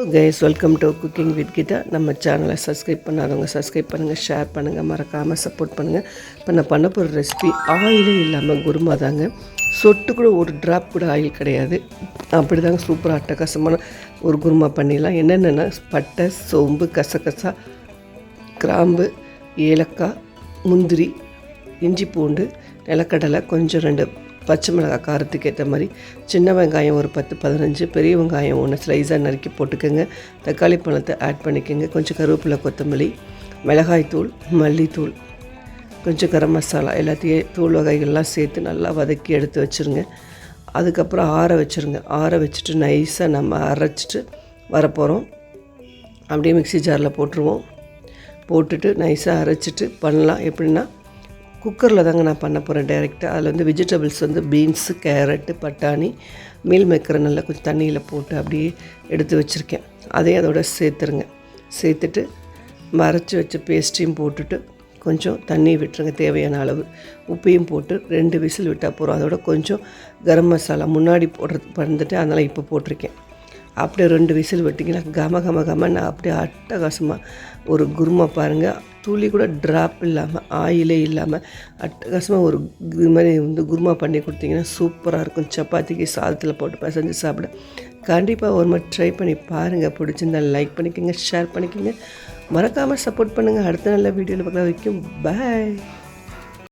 Guys welcome to cooking with Geetha நம்ம சேனலை subscribe பண்ணாதவங்க சப்ஸ்கிரைப் பண்ணுங்கள் ஷேர் பண்ணுங்கள் மறக்காமல் சப்போர்ட் பண்ணுங்கள் இப்போ நான் பண்ண போகிற ரெசிபி ஆயிலே இல்லாமல் குருமா தாங்க. சொட்டு கூட ஒரு ட்ராப் கூட ஆயில் கிடையாது. அப்படி தாங்க சூப்பராக அட்டகாசமான ஒரு குருமா பண்ணிடலாம். என்னென்னா பட்டை சோம்பு கசகசா கிராம்பு ஏலக்காய் முந்திரி இஞ்சி பூண்டு நிலக்கடலை கொஞ்சம் ரெண்டு பச்சை மிளகாய் காரத்துக்கு ஏற்ற மாதிரி சின்ன வெங்காயம் ஒரு பத்து பதினஞ்சு பெரிய வெங்காயம் ஒன்று ஸ்லைஸாக நறுக்கி போட்டுக்கோங்க. தக்காளி பழத்தை ஆட் பண்ணிக்கோங்க. கொஞ்சம் கருவேப்பிலை கொத்தமல்லி மிளகாய்த்தூள் மல்லித்தூள் கொஞ்சம் கரம் மசாலா எல்லாத்தையும் தூள் வகைகள்லாம் சேர்த்து நல்லா வதக்கி எடுத்து வச்சுருங்க. அதுக்கப்புறம் ஆற வச்சுருங்க. ஆற வச்சுட்டு நைஸாக நம்ம அரைச்சிட்டு வரப்போகிறோம் அப்படியே மிக்ஸி ஜாரில் போட்டுருவோம். போட்டுட்டு நைஸாக அரைச்சிட்டு பண்ணலாம். எப்படின்னா குக்கரில் தாங்க நான் பண்ண போகிறேன் டைரெக்டாக அதில் வந்து வெஜிடபிள்ஸ் வந்து பீன்ஸு கேரட்டு பட்டாணி மீல் மேக்கரை நல்லா கொஞ்சம் தண்ணியில் போட்டு அப்படியே எடுத்து வச்சுருக்கேன். அதையும் அதோட சேர்த்துருங்க. சேர்த்துட்டு மறைச்சி வச்ச பேஸ்ட்டையும் போட்டுட்டு கொஞ்சம் தண்ணி விட்டுருங்க தேவையான அளவு. உப்பையும் போட்டு ரெண்டு விசில் விட்டால் போகிறோம் அதோட கொஞ்சம் கரம் மசாலா முன்னாடி போடுறது பண்ணிட்டு அதனால் இப்போ போட்டிருக்கேன். அப்படியே ரெண்டு விசில் விட்டிங்கன்னா கம கம கம நான் அப்படியே அட்டகாசமாக ஒரு குருமா பாருங்கள் துளி கூட ட்ராப் இல்லாமல் ஆயிலே இல்லாமல் அட்டகாசமாக ஒரு இது மாதிரி வந்து குருமா பண்ணி கொடுத்தீங்கன்னா சூப்பராக இருக்கும். சப்பாத்திக்கு சாதத்தில் போட்டு பசஞ்சு சாப்பிட கண்டிப்பாக ஒரு மாதிரி ட்ரை பண்ணி பாருங்கள் பிடிச்சிருந்தா லைக் பண்ணிக்கோங்க ஷேர் பண்ணிக்கோங்க. மறக்காமல் சப்போர்ட் பண்ணுங்கள் அடுத்த நல்ல வீடியோவில் பார்க்கலாம் வரைக்கும் பாய்